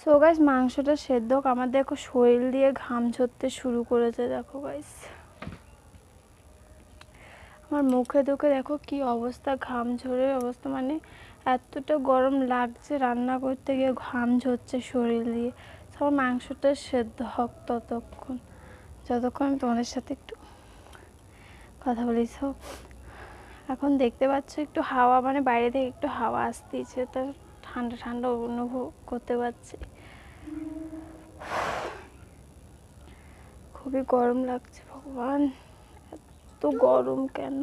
So guys মাংসটা সেদ্ধ হোক, আমার দেখো শরীর দিয়ে ঘাম ঝরতে শুরু করেছে দেখো গাইস আমার মুখে দুখে দেখো কি অবস্থা ঘাম ঝরে অবস্থা মানে এতটা গরম লাগছে রান্না করতে গিয়ে ঘাম ঝরছে শরীর দিয়ে। সব মাংসটা সেদ্ধ হোক ততক্ষণ। যতক্ষণ আমি তোমাদের সাথে একটু কথা বলি। এখন দেখতে পাচ্ছ একটু হাওয়া মানে বাইরে থেকে একটু হাওয়া আসতেছে। তো ঠান্ডা ঠান্ডা অনুভব করতে পারছি। খুবই গরম লাগছে ভগবান। এত গরম কেন?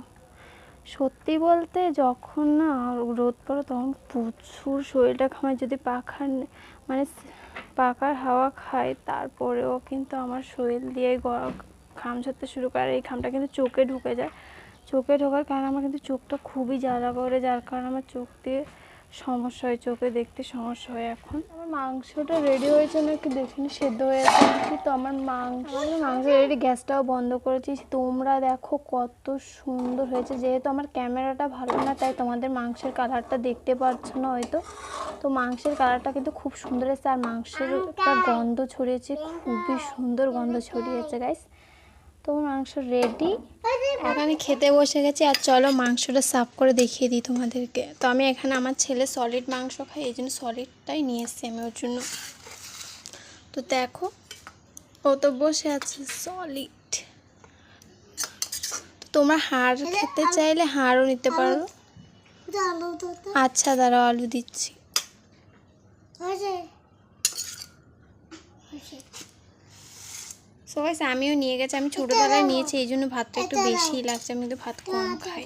সত্যি বলতে যখন না রোদ পড়ে তখন প্রচুর শরীরটা ঘামায়। যদি পাখার মানে পাখার হাওয়া খায় তারপরেও কিন্তু আমার শরীর দিয়ে ঘাম ঝরতে শুরু করে। এই ঘামটা কিন্তু চোখে ঢুকে যায়। চোখে ঢোকার কারণে আমার কিন্তু চোখটা খুবই জ্বালা করে। যার কারণে আমার চোখ দিয়ে সমস্যা হয় চোখে দেখতে সমস্যা হয় এখন। আমার মাংসটা রেডি হয়েছে নাকি দেখিনি সেদ্ধ হয়ে নাকি? তো আমার মাংস মাংস রেডি গ্যাসটাও বন্ধ করেছি। তোমরা দেখো কত সুন্দর হয়েছে। যেহেতু আমার ক্যামেরাটা ভালো না তাই তোমাদের মাংসের কালারটা দেখতে পাচ্ছ না হয়তো। তো মাংসের কালারটা কিন্তু খুব সুন্দর এসেছে আর মাংসের একটা গন্ধ ছড়িয়েছে খুবই সুন্দর গন্ধ ছড়িয়েছে গাইস তো মাংস রেডি এখানে খেতে বসে গেছি আর চলো মাংসটা সাফ করে দেখিয়ে দিই তোমাদেরকে। তো আমি এখানে আমার ছেলে সলিড মাংস খাই এই জন্য সলিডটাই নিয়ে এসছি আমি ওর জন্য। তো দেখো ও তো বসে আছে সলিড তোমরা হাড় খেতে চাইলে হাড়ও নিতে পারো। আচ্ছা দাঁড়াও আলু দিচ্ছি। সবাই আমিও নিয়ে গেছি আমি ছোটোবেলায় নিয়েছি এই জন্য ভাতটা একটু বেশিই লাগছে আমি কিন্তু ভাত কম খাই।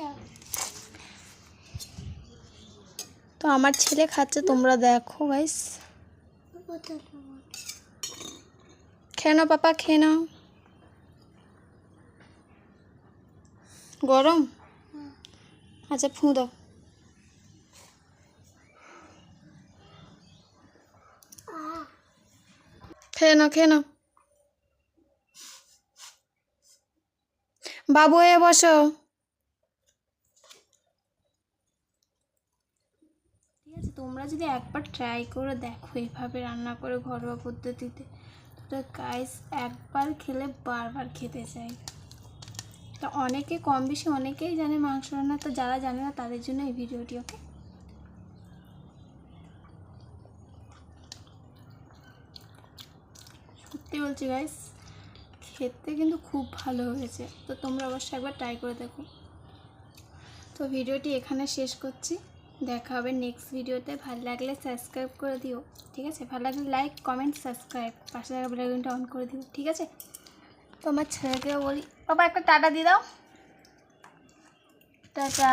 তো আমার ছেলে খাচ্ছে তোমরা দেখো গাইস খেয়ে নাও পাপা খেয়ে নাও। গরম? আচ্ছা ফু দাও। খেয়ে নাও খেয়ে নাও। বাবু হয়ে বসো। ঠিক আছে, তোমরা যদি একবার ট্রাই করে দেখো এইভাবে রান্না করে ঘরোয়া পদ্ধতিতে। তো গাইস একবার খেলে বারবার খেতে চাই। তো অনেকে কম বেশি অনেকেই জানে মাংস রান্না, তো যারা জানে না তাদের জন্য এই ভিডিওটি ওকে সত্যি বলছি গাইস খেতে কিন্তু খুব ভালো হয়েছে। তো তোমরা অবশ্যই একবার ট্রাই করে দেখো। তো ভিডিওটি এখানে শেষ করছি। দেখা হবে নেক্সট ভিডিওতে। ভালো লাগলে সাবস্ক্রাইব করে দিও, ঠিক আছে? ভালো লাগলে লাইক কমেন্ট সাবস্ক্রাইব পাশে থাকা বেলাইকনটা অন করে দিও, ঠিক আছে? তো আমার ছেলেকেও বলি, বাবা, একটা টাটা দিয়ে দাও। টাটা।